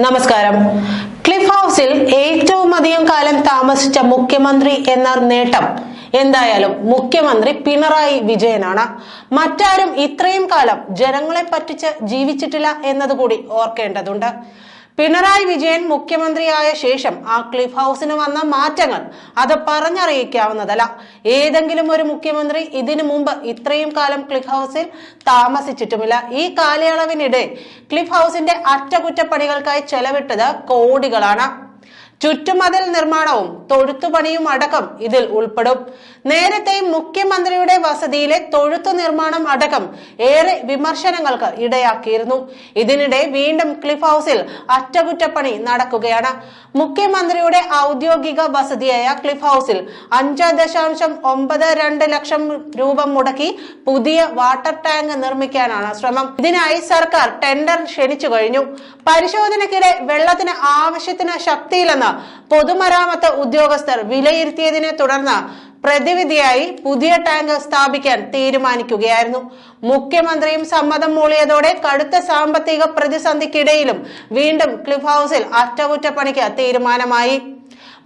നമസ്കാരം. ക്ലിഫ് ഹൗസിൽ ഏറ്റവും അധികം കാലം താമസിച്ച മുഖ്യമന്ത്രി എന്ന നേട്ടം. എന്തായാലും മുഖ്യമന്ത്രി പിണറായി വിജയനാണ്. മറ്റാരും ഇത്രയും കാലം ജനങ്ങളെ പറ്റിച്ച് ജീവിച്ചിട്ടില്ല എന്നതുകൂടി ഓർക്കേണ്ടതുണ്ട്. പിണറായി വിജയൻ മുഖ്യമന്ത്രിയായ ശേഷം ആ ക്ലിഫ് ഹൗസിന് വന്ന മാറ്റങ്ങൾ അത് പറഞ്ഞറിയിക്കാവുന്നതല്ല. ഏതെങ്കിലും ഒരു മുഖ്യമന്ത്രി ഇതിനു മുമ്പ് ഇത്രയും കാലം ക്ലിഫ് ഹൗസിൽ താമസിച്ചിട്ടുമില്ല. ഈ കാലയളവിനിടെ ക്ലിഫ് ഹൗസിന്റെ അറ്റകുറ്റപ്പണികൾക്കായി ചെലവിട്ടത് കോടികളാണ്. ചുറ്റുമതിൽ നിർമ്മാണവും തൊഴുത്തുപണിയും അടക്കം ഇതിൽ ഉൾപ്പെടും. നേരത്തെ മുഖ്യമന്ത്രിയുടെ വസതിയിലെ തൊഴുത്തു നിർമ്മാണം അടക്കം ഏറെ വിമർശനങ്ങൾക്ക് ഇടയാക്കിയിരുന്നു. ഇതിനിടെ വീണ്ടും ക്ലിഫ് ഹൌസിൽ അറ്റകുറ്റപ്പണി നടക്കുകയാണ്. മുഖ്യമന്ത്രിയുടെ ഔദ്യോഗിക വസതിയായ ക്ലിഫ് ഹൌസിൽ അഞ്ച് ദശാംശം ഒമ്പത് രണ്ട് ലക്ഷം രൂപ മുടക്കി പുതിയ വാട്ടർ ടാങ്ക് നിർമ്മിക്കാനാണ് ശ്രമം. ഇതിനായി സർക്കാർ ടെൻഡർ ക്ഷണിച്ചു കഴിഞ്ഞു. പരിശോധനയ്ക്കിടെ വെള്ളത്തിന് ആവശ്യത്തിന് ശക്തിയില്ലെന്ന് പൊതുമരാമത്ത് ഉദ്യോഗസ്ഥർ വിലയിരുത്തിയതിനെ തുടർന്ന് പ്രതിവിധിയായി പുതിയ ടാങ്ക് സ്ഥാപിക്കാൻ തീരുമാനിക്കുകയായിരുന്നു. മുഖ്യമന്ത്രിയും സമ്മതം മൂളിയതോടെ കടുത്ത സാമ്പത്തിക പ്രതിസന്ധിക്കിടയിലും വീണ്ടും ക്ലിഫ് ഹൗസിൽ അറ്റകുറ്റപ്പണിക്ക് തീരുമാനമായി.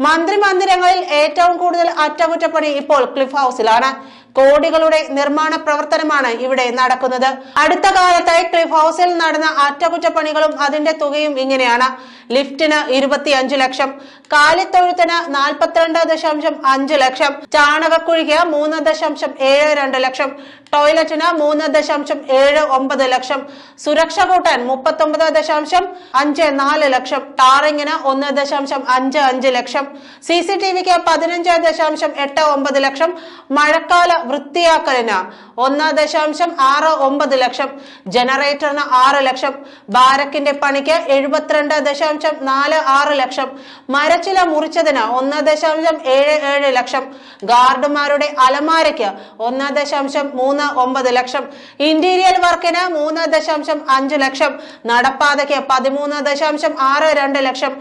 മന്ത്രി മന്ദിരങ്ങളിൽ ഏറ്റവും കൂടുതൽ അറ്റകുറ്റപ്പണി ഇപ്പോൾ ക്ലിഫ് ഹൗസിലാണ്. കോടികളുടെ നിർമ്മാണ പ്രവർത്തനമാണ് ഇവിടെ നടക്കുന്നത്. അടുത്ത കാലത്തായി ക്ലിഫ് ഹൗസിൽ നടന്ന അറ്റകുറ്റപ്പണികളും അതിന്റെ തുകയും ഇങ്ങനെയാണ്. ലിഫ്റ്റിന് ഇരുപത്തിയഞ്ച് ലക്ഷം കാലിത്തൊഴുത്തിന് നാൽപ്പത്തിരണ്ട് ദശാംശം അഞ്ച് ലക്ഷം ചാണകക്കുഴിക്ക് മൂന്ന് ദശാംശം ഏഴ് രണ്ട് ലക്ഷം ടോയ്ലറ്റിന് മൂന്ന് ദശാംശം ഏഴ് ഒമ്പത് ലക്ഷം സുരക്ഷ കൂട്ടാൻ മുപ്പത്തൊമ്പത് ദശാംശം അഞ്ച് നാല് ലക്ഷം ടാറിങ്ങിന് ഒന്ന് ദശാംശം അഞ്ച് അഞ്ച് ലക്ഷം സി സി ടി വിക്ക് പതിനഞ്ച് ദശാംശം എട്ട് ഒമ്പത് ലക്ഷം മഴക്കാല വൃത്തിയാക്കലിന് ഒന്ന് ദശാംശം ആറ് ഒമ്പത് ലക്ഷം ജനറേറ്ററിന് ആറ് ലക്ഷം ബാരക്കിന്റെ പണിക്ക് എഴുപത്തിരണ്ട് ദശാംശം നാല് ആറ് ലക്ഷം മരച്ചില മുറിച്ചതിന് ഒന്ന് ദശാംശം ഏഴ് ഏഴ് ലക്ഷം ഗാർഡുമാരുടെ അലമാരയ്ക്ക് ഒന്ന് ദശാംശം മൂന്ന് ഒമ്പത് ലക്ഷം. ഇന്റീരിയർ വർക്കിന് മൂന്ന് ദശാംശം അഞ്ച് ലക്ഷം. നടപ്പാതയ്ക്ക് പതിമൂന്ന് ദശാംശം ആറ് രണ്ട് ലക്ഷം.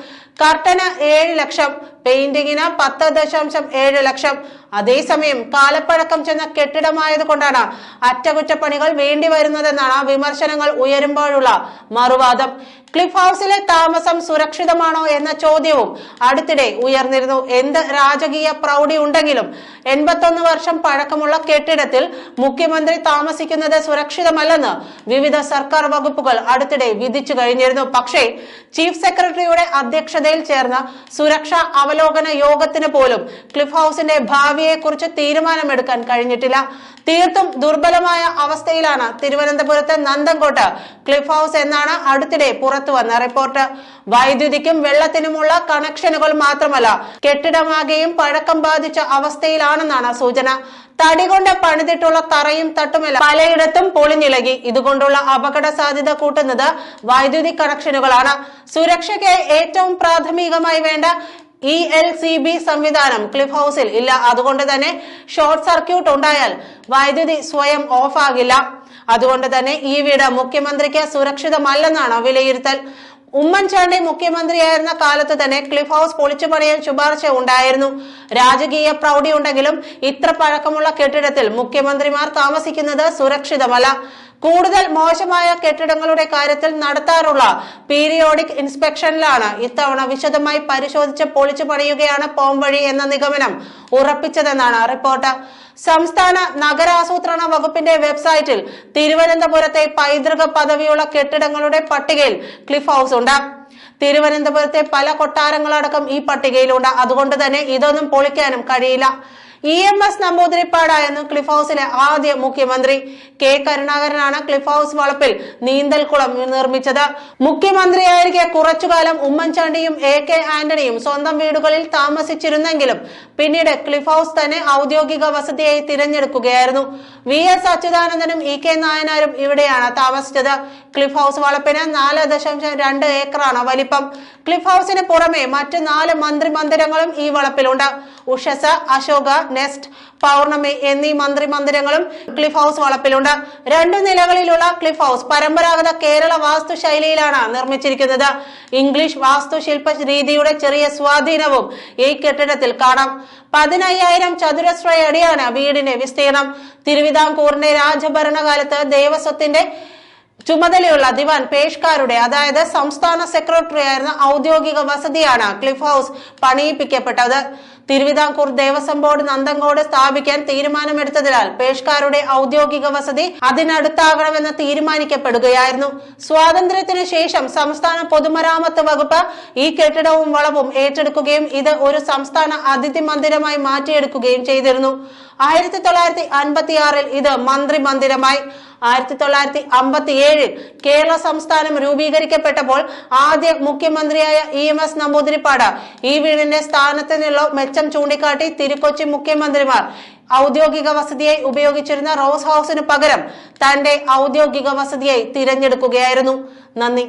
കർട്ടന് ഏഴ് ലക്ഷം. പെയിന്റിങ്ങിന് പത്ത് ദശാംശം ഏഴ് ലക്ഷം. അതേസമയം കാലപ്പഴക്കം ചെന്ന കെട്ടിടമായത് കൊണ്ടാണ് അറ്റകുറ്റപ്പണികൾ വേണ്ടി വരുന്നതെന്നാണ് വിമർശനങ്ങൾ ഉയരുമ്പോഴുള്ള മറുവാദം. ക്ലിഫ് ഹൗസിലെ താമസം സുരക്ഷിതമാണോ എന്ന ചോദ്യവും അടുത്തിടെ ഉയർന്നിരുന്നു. എന്ത് രാജകീയ പ്രൗഢി ഉണ്ടെങ്കിലും എൺപത്തൊന്ന് വർഷം പഴക്കമുള്ള കെട്ടിടത്തിൽ മുഖ്യമന്ത്രി താമസിക്കുന്നത് സുരക്ഷിതമല്ലെന്ന് വിവിധ സർക്കാർ വകുപ്പുകൾ അടുത്തിടെ വിധിച്ചു കഴിഞ്ഞിരുന്നു. പക്ഷേ ചീഫ് സെക്രട്ടറിയുടെ അധ്യക്ഷതയിൽ ചേർന്ന സുരക്ഷാ അവലോകന യോഗത്തിന് പോലും ക്ലിഫ് ഹൗസിന്റെ ഭാവിയെക്കുറിച്ച് തീരുമാനമെടുക്കാൻ കഴിഞ്ഞിട്ടില്ല. തീർത്തും ദുർബലമായ അവസ്ഥയിലാണ് തിരുവനന്തപുരത്തെ നന്ദൻകോട്ട് ക്ലിഫ് ഹൗസ് എന്നാണ് അടുത്തിടെ പുറത്തു വന്ന റിപ്പോർട്ട്. വൈദ്യുതിക്കും വെള്ളത്തിനുമുള്ള കണക്ഷനുകൾ മാത്രമല്ല കെട്ടിടമാകെയും പഴക്കം ബാധിച്ച അവസ്ഥയിലാണെന്നാണ് സൂചന. തടി കൊണ്ട് പണിതിട്ടുള്ള തറയും തട്ടുമെല്ലാം പലയിടത്തും പൊളിഞ്ഞിളകി. ഇതുകൊണ്ടുള്ള അപകട സാധ്യത കൂട്ടുന്നത് വൈദ്യുതി കണക്ഷനുകളാണ്. സുരക്ഷയ്ക്ക് ഏറ്റവും പ്രാഥമികമായി വേണ്ട ഇ എൽ സി ബി സംവിധാനം ക്ലിഫ് ഹൗസിൽ ഇല്ല. അതുകൊണ്ട് തന്നെ ഷോർട്ട് സർക്യൂട്ട് ഉണ്ടായാൽ വൈദ്യുതി സ്വയം ഓഫ് ആകില്ല അതുകൊണ്ട് തന്നെ ഈ വീട് മുഖ്യമന്ത്രിക്ക് സുരക്ഷിതമല്ലെന്നാണ് വിലയിരുത്തൽ. ഉമ്മൻചാണ്ടി മുഖ്യമന്ത്രിയായിരുന്ന കാലത്ത് തന്നെ ക്ലിഫ് ഹൗസ് പൊളിച്ചു പണിയാൻ ശുപാർശ ഉണ്ടായിരുന്നു. രാജകീയ പ്രൗഢിയുണ്ടെങ്കിലും ഇത്ര പഴക്കമുള്ള കെട്ടിടത്തിൽ മുഖ്യമന്ത്രിമാർ താമസിക്കുന്നത് സുരക്ഷിതമല്ല. കൂടുതൽ മോശമായ കെട്ടിടങ്ങളുടെ കാര്യത്തിൽ നടത്താറുള്ള പീരിയോഡിക് ഇൻസ്പെക്ഷനിലാണ് ഇത്തവണ വിശദമായി പരിശോധിച്ച് പൊളിച്ചു പണിയുകയാണ് പോംവഴി എന്ന നിഗമനം ഉറപ്പിച്ചതെന്നാണ് റിപ്പോർട്ട്. സംസ്ഥാന നഗരാസൂത്രണ വകുപ്പിന്റെ വെബ്സൈറ്റിൽ തിരുവനന്തപുരത്തെ പൈതൃക പദവിയുള്ള കെട്ടിടങ്ങളുടെ പട്ടികയിൽ ക്ലിഫ് ഹൗസ് ഉണ്ട്. തിരുവനന്തപുരത്തെ പല കൊട്ടാരങ്ങളടക്കം ഈ പട്ടികയിലുണ്ട്. അതുകൊണ്ട് തന്നെ ഇതൊന്നും പൊളിക്കാനും കഴിയില്ല. ഇ എം എസ് നമ്പൂതിരിപ്പാടായിരുന്നു ക്ലിഫ് ഹൗസിലെ ആദ്യ മുഖ്യമന്ത്രി കെ കരുണാകരനാണ് ക്ലിഫ് ഹൗസ് വളപ്പിൽ നീന്തൽക്കുളം നിർമ്മിച്ചത്. മുഖ്യമന്ത്രിയായിരിക്കെ കുറച്ചുകാലം ഉമ്മൻചാണ്ടിയും എ കെ ആന്റണിയും സ്വന്തം വീടുകളിൽ താമസിച്ചിരുന്നെങ്കിലും പിന്നീട് ക്ലിഫ് ഹൗസ് തന്നെ ഔദ്യോഗിക വസതിയായി തിരഞ്ഞെടുക്കുകയായിരുന്നു. വി എസ് അച്യുതാനന്ദനും ഇ കെ നായനാരും ഇവിടെയാണ് താമസിച്ചത്. ക്ലിഫ് ഹൗസ് വളപ്പിന് നാല് ദശാംശം രണ്ട് ഏക്കറാണ് വലിപ്പം ക്ലിഫ് ഹൗസിന് പുറമെ മറ്റ് നാല് മന്ത്രിമന്ദിരങ്ങളും ഈ വളപ്പിലുണ്ട്. ഉഷസ അശോക നെസ്റ്റ് പൗർണമി എന്നീ മന്ത്രിമന്ദിരങ്ങളും ക്ലിഫ് ഹൗസ് വളപ്പിലുണ്ട്. രണ്ടു നിലകളിലുള്ള ക്ലിഫ് ഹൗസ് പരമ്പരാഗത കേരള വാസ്തുശൈലിയിലാണ് നിർമ്മിച്ചിരിക്കുന്നത്. ഇംഗ്ലീഷ് വാസ്തുശില്പ രീതിയുടെ ചെറിയ സ്വാധീനവും ഈ കെട്ടിടത്തിൽ കാണാം. പതിനയ്യായിരം ചതുരശ്രയടിയാണ് വീടിന്റെ വിസ്തീർണം. തിരുവിതാംകൂറിന്റെ രാജഭരണകാലത്ത് ദേവസ്വത്തിന്റെ ചുമതലയുള്ള ദിവാൻ പേഷ്കാരുടെ അതായത് സംസ്ഥാന സെക്രട്ടറി ആയിരുന്ന ഔദ്യോഗിക വസതിയാണ് ക്ലിഫ് ഹൗസ് പണിയിപ്പിക്കപ്പെട്ടത്. തിരുവിതാംകൂർ ദേവസ്വം ബോർഡ് നന്തങ്കോട് സ്ഥാപിക്കാൻ തീരുമാനമെടുത്തതിനാൽ പേഷ്കാരുടെ ഔദ്യോഗിക വസതി അതിനടുത്താകണമെന്ന് തീരുമാനിക്കപ്പെടുകയായിരുന്നു. സ്വാതന്ത്ര്യത്തിന് ശേഷം സംസ്ഥാന പൊതുമരാമത്ത് വകുപ്പ് ഈ കെട്ടിടവും വളവും ഏറ്റെടുക്കുകയും ഇത് ഒരു സംസ്ഥാന അതിഥി മന്ദിരമായി മാറ്റിയെടുക്കുകയും ചെയ്തിരുന്നു. ആയിരത്തി തൊള്ളായിരത്തി അൻപത്തി ആറിൽ ഇത് മന്ത്രി മന്ദിരമായി. ആയിരത്തി തൊള്ളായിരത്തി അമ്പത്തി ഏഴിൽ കേരള സംസ്ഥാനം രൂപീകരിക്കപ്പെട്ടപ്പോൾ ആദ്യ മുഖ്യമന്ത്രിയായ ഇ എം എസ് നമ്പൂതിരിപ്പാട് ഈ വീടിന്റെ സ്ഥാനത്ത് നിന്നുള്ള മെച്ചം ചൂണ്ടിക്കാട്ടി തിരുക്കൊച്ചി മുഖ്യമന്ത്രിമാർ ഔദ്യോഗിക വസതിയായി ഉപയോഗിച്ചിരുന്ന റോസ് ഹൌസിന് പകരം തന്റെ ഔദ്യോഗിക വസതിയായി തിരഞ്ഞെടുക്കുകയായിരുന്നു. നന്ദി.